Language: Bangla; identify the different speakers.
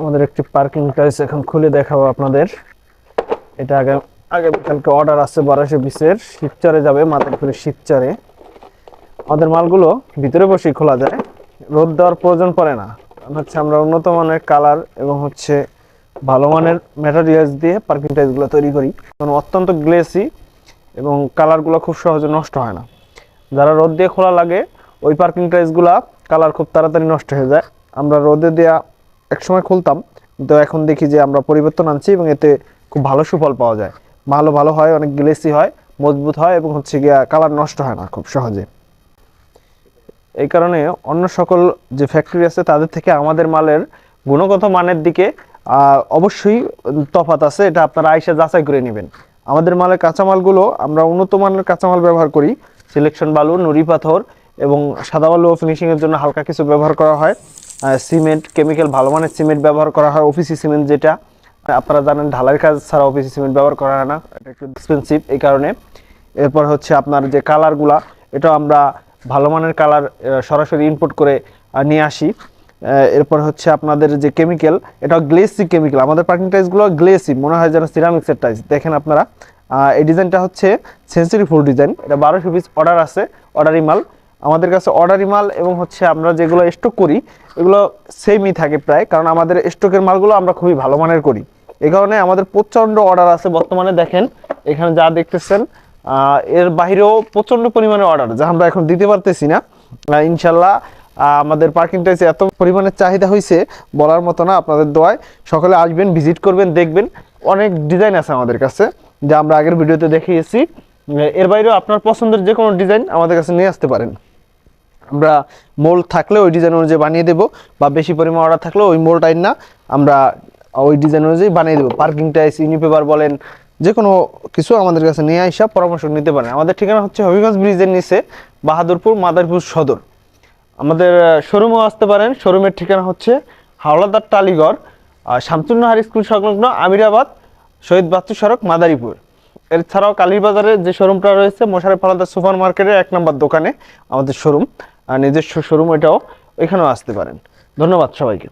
Speaker 1: আমাদের একটি পার্কিং প্লেস এখন খুলে দেখাবো আপনাদের। এটা আগে আগামীকালকে অর্ডার আছে বারোশো বিশের শিবচরে যাবে মাদারীপুরের শিবচরে। আমাদের মালগুলো ভিতরে বসেই খোলা যায়। রোদ দেওয়ার প্রয়োজন পড়ে না। হচ্ছে আমরা উন্নত মানের কালার এবং হচ্ছে ভালো মানের ম্যাটেরিয়ালস দিয়ে পার্কিং টাইলসগুলো তৈরি করি। কারণ অত্যন্ত গ্লেসি এবং কালারগুলো খুব সহজে নষ্ট হয় না। যারা রোদ দিয়ে খোলা লাগে, ওই পার্কিং টাইলসগুলা কালার খুব তাড়াতাড়ি নষ্ট হয়ে যায়। আমরা রোদে দেওয়া একসময় খুলতাম, কিন্তু এখন দেখি যে আমরা পরিবর্তন আনছি এবং এতে খুব ভালো সুফল পাওয়া যায়। ভালো ভালো হয়, অনেক গ্লেসি হয়, মজবুত হয় এবং হচ্ছে গিয়া কালার নষ্ট হয় না খুব সহজে। এই কারণে অন্য সকল যে ফ্যাক্টরি আছে, তাদের থেকে আমাদের মালের গুণগত মানের দিকে অবশ্যই তফাত আছে, এটা আপনারা আইসা যাচাই করে নেবেন। আমাদের মালের কাঁচামালগুলো আমরা উন্নত মানের কাঁচামাল ব্যবহার করি সিলেকশন বালু, নুড়ি পাথর এবং সাদা বালু ফিনিশিংয়ের জন্য হালকা কিছু ব্যবহার করা হয়। সিমেন্ট কেমিক্যাল ভালো মানের সিমেন্ট ব্যবহার করা হয় অফিসি সিমেন্ট যেটা। আপনারা জানেন ঢালাই কাজ ছাড়া অফিসি সিমেন্ট ব্যবহার করা হয় না, এটা একটু এক্সপেন্সিভ এই কারণে। এরপর হচ্ছে আপনার যে কালারগুলা এটা আমরা ভালো মানের কালার সরাসরি ইনপুট করে নিয়ে আসি। এরপর হচ্ছে আপনাদের যে কেমিক্যাল এটা গ্লেসি কেমিক্যাল আমাদের পার্কিং টাইলসগুলো গ্লেসি মনে হয় যেন সিরামিক্সের টাইলস দেখেন আপনারা এই ডিজাইনটা হচ্ছে সেন্সিটিভ ফুল ডিজাইন এটা বারোশো পিস অর্ডার আছে অর্ডারি মাল। আমাদের কাছে অর্ডারি মাল এবং হচ্ছে আমরা যেগুলো স্টক করি, এগুলো সেমই থাকে প্রায়, কারণ আমাদের স্টকের মালগুলো আমরা খুবই ভালো মানের করি। এই কারণে আমাদের প্রচণ্ড অর্ডার আছে বর্তমানে, দেখেন, এখানে যা দেখতেছেন এর বাইরেও প্রচণ্ড পরিমাণে অর্ডার যা আমরা এখন দিতে পারতেছি না। ইনশাল্লাহ আমাদের পার্কিং টাইসে এত পরিমাণে চাহিদা হয়েছে বলার মতো না আপনাদের দোয়ায়। সকালে আসবেন ভিজিট করবেন, দেখবেন, অনেক ডিজাইন আছে আমাদের কাছে, যা আমরা আগের ভিডিওতে দেখিয়েছি। এর বাইরেও আপনার পছন্দের যে কোনো ডিজাইন আমাদের কাছে নিয়ে আসতে পারেন। আমরা মোল থাকলে ওই ডিজাইন অনুযায়ী বানিয়ে দেবো, বা বেশি পরিমাণ অর্ডার থাকলে ওই মোল টাইম না, আমরা ওই ডিজাইন অনুযায়ী বানিয়ে দেবো। পার্কিং টাইস ইউনিপেপার বলেন যে কোনো কিছু আমাদের কাছে নিয়ে আসা পরামর্শ নিতে পারেন। আমাদের ঠিকানা হচ্ছে হবিগঞ্জ ব্রিজের নিচে, বাহাদুরপুর, মাদারপুর সদর। আমাদের শোরুমও আসতে পারেন। শোরুমের ঠিকানা হচ্ছে হাওলাদার টালিগড় শামসুন্নাহার স্কুল সংলগ্ন আমিরাবাদ, শহীদ বাচ্চু সড়ক, মাদারীপুর। এছাড়াও কালীবাজারে যে শোরুমটা রয়েছে মোশারেফ আলাদা সুপার মার্কেটের এক নম্বর দোকানে আমাদের শোরুম নিজস্ব শোরুম এটাও এখানেও আসতে পারেন। ধন্যবাদ সবাইকে।